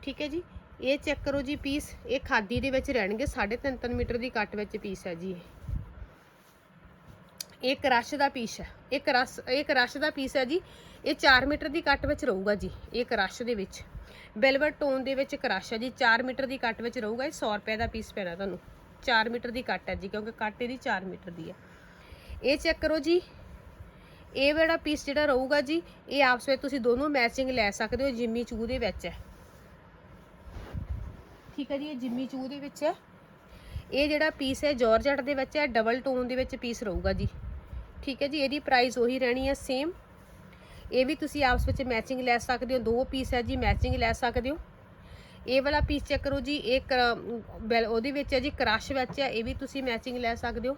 ਠੀਕ ਹੈ ਜੀ? ਇਹ ਚੈੱਕ ਕਰੋ ਜੀ ਪੀਸ ਇਹ ਖਾਦੀ ਦੇ ਵਿੱਚ ਰਹਿਣਗੇ। 3.5 ਮੀਟਰ ਦੀ ਕੱਟ ਵਿੱਚ ਪੀਸ ਹੈ ਜੀ ਇਹ। ਇਹ ਕਰਸ਼ ਦਾ ਪੀਸ ਹੈ। ਇਹ ਕਰਸ਼ ਇਹ ਕਰਸ਼ ਦਾ ਪੀਸ ਹੈ ਜੀ। ਇਹ 4 ਮੀਟਰ ਦੀ ਕੱਟ ਵਿੱਚ ਰਹੂਗਾ ਜੀ ਇਹ ਕਰਸ਼ ਦੇ ਵਿੱਚ। ਵੈਲਵਟ ਟੋਨ ਦੇ ਵਿੱਚ ਕਰਸ਼ ਹੈ ਜੀ। 4 ਮੀਟਰ ਦੀ ਕੱਟ ਵਿੱਚ ਰਹੂਗਾ ਇਹ। 100 ਰੁਪਏ ਦਾ ਪੀਸ ਪੈਣਾ ਤੁਹਾਨੂੰ। 4 ਮੀਟਰ ਦੀ ਕੱਟ ਹੈ ਜੀ, ਕਿਉਂਕਿ ਕੱਟ ਇਹਦੀ 4 ਮੀਟਰ ਦੀ ਹੈ। ਇਹ ਚੈੱਕ ਕਰੋ ਜੀ। ਇਹ ਵਾਲਾ ਪੀਸ ਜਿਹੜਾ ਰਹੂਗਾ ਜੀ, ਇਹ ਆਪਸ ਵਿੱਚ ਤੁਸੀਂ ਦੋਨੋਂ ਮੈਚਿੰਗ ਲੈ ਸਕਦੇ ਹੋ। ਜਿੰਮੀ ਚੂ ਦੇ ਵਿੱਚ ਹੈ। ਠੀਕ ਹੈ ਜੀ, ਇਹ ਜਿੰਮੀ ਚੂ ਦੇ ਵਿੱਚ ਹੈ। ਇਹ ਜਿਹੜਾ ਪੀਸ ਹੈ ਜਾਰਜਟ ਦੇ ਵਿੱਚ ਹੈ। ਡਬਲ ਟੋਨ ਦੇ ਵਿੱਚ ਪੀਸ ਰਹੂਗਾ ਜੀ। ਠੀਕ ਹੈ ਜੀ, ਇਹਦੀ ਪ੍ਰਾਈਸ ਉਹੀ ਰਹਿਣੀ ਹੈ ਸੇਮ ਇਹ ਵੀ ਤੁਸੀਂ ਆਪਸ ਵਿੱਚ ਮੈਚਿੰਗ ਲੈ ਸਕਦੇ ਹੋ, ਦੋ ਪੀਸ ਹੈ ਜੀ ਮੈਚਿੰਗ ਲੈ ਸਕਦੇ ਹੋ। ਇਹ ਵਾਲਾ ਪੀਸ ਚੈੱਕ ਕਰੋ ਜੀ, ਇਹ ਕ- ਉਹਦੇ ਵਿੱਚ ਹੈ ਜੀ ਕ੍ਰਸ਼ ਵਿੱਚ ਹੈ, ਇਹ ਵੀ ਤੁਸੀਂ ਮੈਚਿੰਗ ਲੈ ਸਕਦੇ ਹੋ।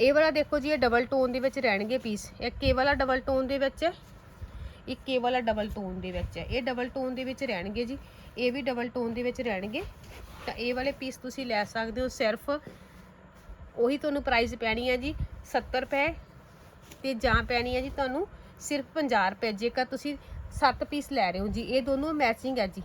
ਇਹ ਵਾਲਾ ਦੇਖੋ ਜੀ, ਇਹ ਡਬਲ ਟੋਨ ਦੇ ਵਿੱਚ ਰਹਿਣਗੇ ਪੀਸ ਇੱਕ ਇਹ ਵਾਲਾ ਡਬਲ ਟੋਨ ਦੇ ਵਿੱਚ ਹੈ, ਇੱਕ ਇਹ ਵਾਲਾ ਡਬਲ ਟੋਨ ਦੇ ਵਿੱਚ ਹੈ। ਇਹ ਡਬਲ ਟੋਨ ਦੇ ਵਿੱਚ ਰਹਿਣਗੇ ਜੀ, ਇਹ ਵੀ ਡਬਲ ਟੋਨ ਦੇ ਵਿੱਚ ਰਹਿਣਗੇ। ਤਾਂ ਇਹ ਵਾਲੇ ਪੀਸ ਤੁਸੀਂ ਲੈ ਸਕਦੇ ਹੋ ਸਿਰਫ ਉਹੀ ਤੁਹਾਨੂੰ ਪ੍ਰਾਈਸ ਪੈਣੀ ਹੈ ਜੀ 70 ਰੁਪਏ ਤੇ ਜਾਂ ਪੈਣੀ ਹੈ ਜੀ ਤੁਹਾਨੂੰ ਸਿਰਫ 50 ਰੁਪਏ। ਜੇਕਰ ਤੁਸੀਂ 7 ਪੀਸ ਲੈ ਰਹੇ ਹੋ ਜੀ, ਇਹ ਦੋਨੋਂ ਮੈਚਿੰਗ ਹੈ ਜੀ।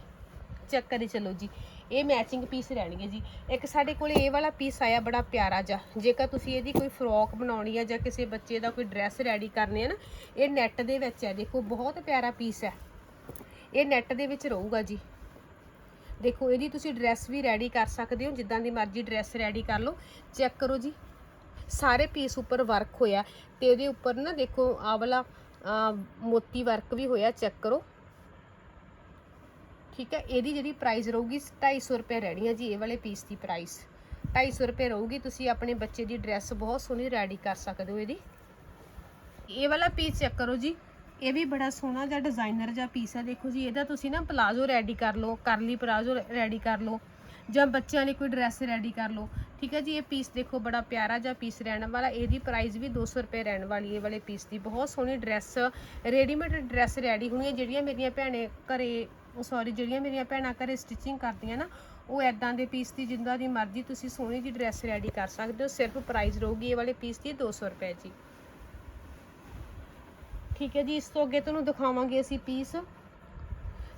ਚੈੱਕ ਕਰੀ ਚਲੋ ਜੀ, ਇਹ ਮੈਚਿੰਗ ਪੀਸ ਰਹਿਣਗੇ ਜੀ। ਇੱਕ ਸਾਡੇ ਕੋਲ ਇਹ ਵਾਲਾ ਪੀਸ ਆਇਆ ਬੜਾ ਪਿਆਰਾ ਜਿਹਾ। ਜੇਕਰ ਤੁਸੀਂ ਇਹਦੀ ਕੋਈ ਫਰੋਕ ਬਣਾਉਣੀ ਆ ਜਾਂ ਕਿਸੇ ਬੱਚੇ ਦਾ ਕੋਈ ਡਰੈਸ ਰੈਡੀ ਕਰਨੀ ਆ ਨਾ, ਇਹ ਨੈਟ ਦੇ ਵਿੱਚ ਹੈ ਦੇਖੋ, ਬਹੁਤ ਪਿਆਰਾ ਪੀਸ ਹੈ ਇਹ ਨੈਟ ਦੇ ਵਿੱਚ ਰਹੂਗਾ ਜੀ। ਦੇਖੋ, ਇਹਦੀ ਤੁਸੀਂ ਡਰੈਸ ਵੀ ਰੈਡੀ ਕਰ ਸਕਦੇ ਹੋ, ਜਿੱਦਾਂ ਦੀ ਮਰਜ਼ੀ ਡਰੈਸ ਰੈਡੀ ਕਰ ਲਓ। ਚੈੱਕ ਕਰੋ ਜੀ, ਸਾਰੇ ਪੀਸ ਉੱਪਰ ਵਰਕ ਹੋਇਆ ਤੇ ਇਹਦੇ ਉੱਪਰ ਨਾ ਦੇਖੋ, ਆਹ ਵਾਲਾ ਮੋਤੀ ਵਰਕ ਵੀ ਹੋਇਆ ਚੈੱਕ ਕਰੋ। ਠੀਕ ਹੈ, ਇਹਦੀ ਜਿਹੜੀ ਪ੍ਰਾਈਸ ਰਹੂਗੀ 250 ਰੁਪਏ ਰਹਿਣੀ ਹੈ ਜੀ, ਇਹ ਵਾਲੇ ਪੀਸ ਦੀ ਪ੍ਰਾਈਸ 250 ਰੁਪਏ ਰਹੂਗੀ, ਤੁਸੀਂ ਆਪਣੇ ਬੱਚੇ ਦੀ ਡਰੈਸ ਬਹੁਤ ਸੋਹਣੀ ਰੈਡੀ ਕਰ ਸਕਦੇ ਹੋ ਇਹਦੀ। ਇਹ ਵਾਲਾ ਪੀਸ ਚੈੱਕ ਕਰੋ ਜੀ ਇਹ ਵੀ ਬੜਾ ਸੋਹਣਾ ਜਿਹਾ ਡਿਜ਼ਾਈਨਰ ਜਿਹਾ ਪੀਸ ਹੈ ਦੇਖੋ ਜੀ, ਇਹਦਾ ਤੁਸੀਂ ਨਾ ਪਲਾਜ਼ੋ ਰੈਡੀ ਕਰ ਲਓ, ਕਰਲੀ ਪਲਾਜ਼ੋ ਰੈਡੀ ਕਰ ਲਓ, ਜਾਂ ਬੱਚਿਆਂ ਲਈ ਕੋਈ ਡਰੈਸ ਰੈਡੀ ਕਰ ਲਓ, ਠੀਕ ਹੈ ਜੀ, ਇਹ ਪੀਸ ਦੇਖੋ ਬੜਾ ਪਿਆਰਾ ਜਿਹਾ ਪੀਸ ਰਹਿਣ ਵਾਲਾ, ਇਹਦੀ ਪ੍ਰਾਈਸ ਵੀ 200 ਰੁਪਏ ਰਹਿਣ ਵਾਲੀ ਇਹ ਵਾਲੇ ਪੀਸ ਦੀ, ਬਹੁਤ ਸੋਹਣੀ ਡਰੈਸ ਰੈਡੀਮੇਡ ਡਰੈਸ ਰੈਡੀ ਹੋਣੀ ਹੈ, ਜਿਹੜੀਆਂ ਮੇਰੀਆਂ ਭੈਣੇ ਘਰੇ ਸੌਰੀ ਜਿਹੜੀਆਂ ਮੇਰੀਆਂ ਭੈਣਾਂ ਘਰੇ ਸਟਿਚਿੰਗ ਕਰਦੀਆਂ ਨਾ, ਉਹ ਐਦਾਂ ਦੇ ਪੀਸ ਦੀ ਜਿੰਦਾ ਦੀ ਮਰਜ਼ੀ ਤੁਸੀਂ ਸੋਹਣੀ ਜੀ ਡਰੈਸ ਰੈਡੀ ਕਰ ਸਕਦੇ ਹੋ, ਸਿਰਫ ਪ੍ਰਾਈਸ ਰਹੂਗੀ ਇਹ ਵਾਲੇ ਪੀਸ ਦੀ 200 ਰੁਪਏ ਜੀ। ਠੀਕ ਹੈ ਜੀ, ਇਸ ਤੋਂ ਅੱਗੇ ਤੁਹਾਨੂੰ ਦਿਖਾਵਾਂਗੇ ਅਸੀਂ ਪੀਸ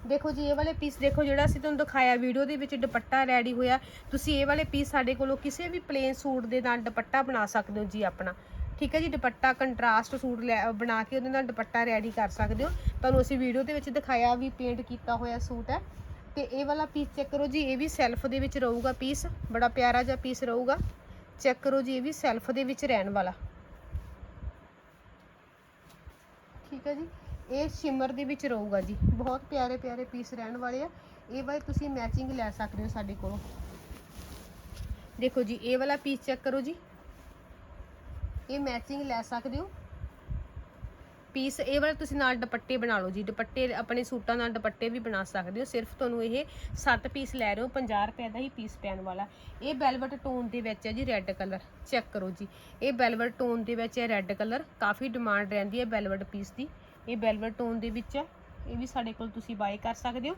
ਦੇਖੋ ਜੀ, ਇਹ ਵਾਲੇ ਪੀਸ ਦੇਖੋ ਜਿਹੜਾ ਅਸੀਂ ਤੁਹਾਨੂੰ ਦਿਖਾਇਆ ਵੀਡੀਓ ਦੇ ਵਿੱਚ ਦੁਪੱਟਾ ਰੈਡੀ ਹੋਇਆ। ਤੁਸੀਂ ਇਹ ਵਾਲੇ ਪੀਸ ਸਾਡੇ ਕੋਲੋਂ ਕਿਸੇ ਵੀ ਪਲੇਨ ਸੂਟ ਦੇ ਨਾਲ ਦੁਪੱਟਾ ਬਣਾ ਸਕਦੇ ਹੋ ਜੀ ਆਪਣਾ। ਠੀਕ ਹੈ ਜੀ, ਦੁਪੱਟਾ ਕੰਟਰਾਸਟ ਸੂਟ ਲੈ- ਬਣਾ ਕੇ ਉਹਦੇ ਨਾਲ ਦੁਪੱਟਾ ਰੈਡੀ ਕਰ ਸਕਦੇ ਹੋ। ਤੁਹਾਨੂੰ ਅਸੀਂ ਵੀਡੀਓ ਦੇ ਵਿੱਚ ਦਿਖਾਇਆ ਵੀ ਪੇਂਟ ਕੀਤਾ ਹੋਇਆ ਸੂਟ ਹੈ। ਤੇ ਇਹ ਵਾਲਾ ਪੀਸ ਚੈੱਕ ਕਰੋ ਜੀ, ਇਹ ਵੀ ਸੈਲਫ ਦੇ ਵਿੱਚ ਰਹੂਗਾ ਪੀਸ ਬੜਾ ਪਿਆਰਾ ਜਿਹਾ ਪੀਸ ਰਹੂਗਾ। ਚੈੱਕ ਕਰੋ ਜੀ, ਇਹ ਵੀ ਸੈਲਫ ਦੇ ਵਿੱਚ ਰਹਿਣ ਵਾਲਾ। ਠੀਕ ਹੈ ਜੀ? ਇਹ ਸ਼ਿਮਰ ਦੇ ਵਿੱਚ ਰਹੂਗਾ ਜੀ। ਬਹੁਤ ਪਿਆਰੇ ਪਿਆਰੇ ਪੀਸ ਰਹਿਣ ਵਾਲੇ ਆ। ਇਹ ਵਾਲੇ ਤੁਸੀਂ ਮੈਚਿੰਗ ਲੈ ਸਕਦੇ ਹੋ ਸਾਡੇ ਕੋਲੋਂ। ਦੇਖੋ ਜੀ, ਇਹ ਵਾਲਾ ਪੀਸ ਚੈੱਕ ਕਰੋ ਜੀ। ਇਹ ਮੈਚਿੰਗ ਲੈ ਸਕਦੇ ਹੋ। ਪੀਸ ਇਹ ਵਾਲਾ ਤੁਸੀਂ ਨਾਲ ਦੁਪੱਟੇ ਬਣਾ ਲਓ ਜੀ। ਦੁਪੱਟੇ, ਆਪਣੇ ਸੂਟਾਂ ਨਾਲ ਦੁਪੱਟੇ ਵੀ ਬਣਾ ਸਕਦੇ ਹੋ। ਸਿਰਫ ਤੁਹਾਨੂੰ ਇਹ 7 ਪੀਸ ਲੈ ਰਹੇ ਹੋ 50 ਰੁਪਏ ਦਾ ਹੀ ਪੀਸ ਪੈਣ ਵਾਲਾ। ਇਹ ਬੈਲਵਟ ਟੋਨ ਦੇ ਵਿੱਚ ਹੈ ਜੀ ਰੈੱਡ ਕਲਰ ਚੈੱਕ ਕਰੋ ਜੀ। ਇਹ ਵੈਲਵਟ ਟੋਨ ਦੇ ਵਿੱਚ ਹੈ ਰੈੱਡ ਕਲਰ ਕਾਫੀ ਡਿਮਾਂਡ ਰਹਿੰਦੀ ਹੈ ਬੈਲਵਟ ਪੀਸ ਦੀ। ਇਹ ਵੈਲਵਟ ਟੋਨ ਦੇ ਵਿੱਚ ਹੈ। ਇਹ ਵੀ ਸਾਡੇ ਕੋਲ ਤੁਸੀਂ ਬਾਏ ਕਰ ਸਕਦੇ ਹੋ।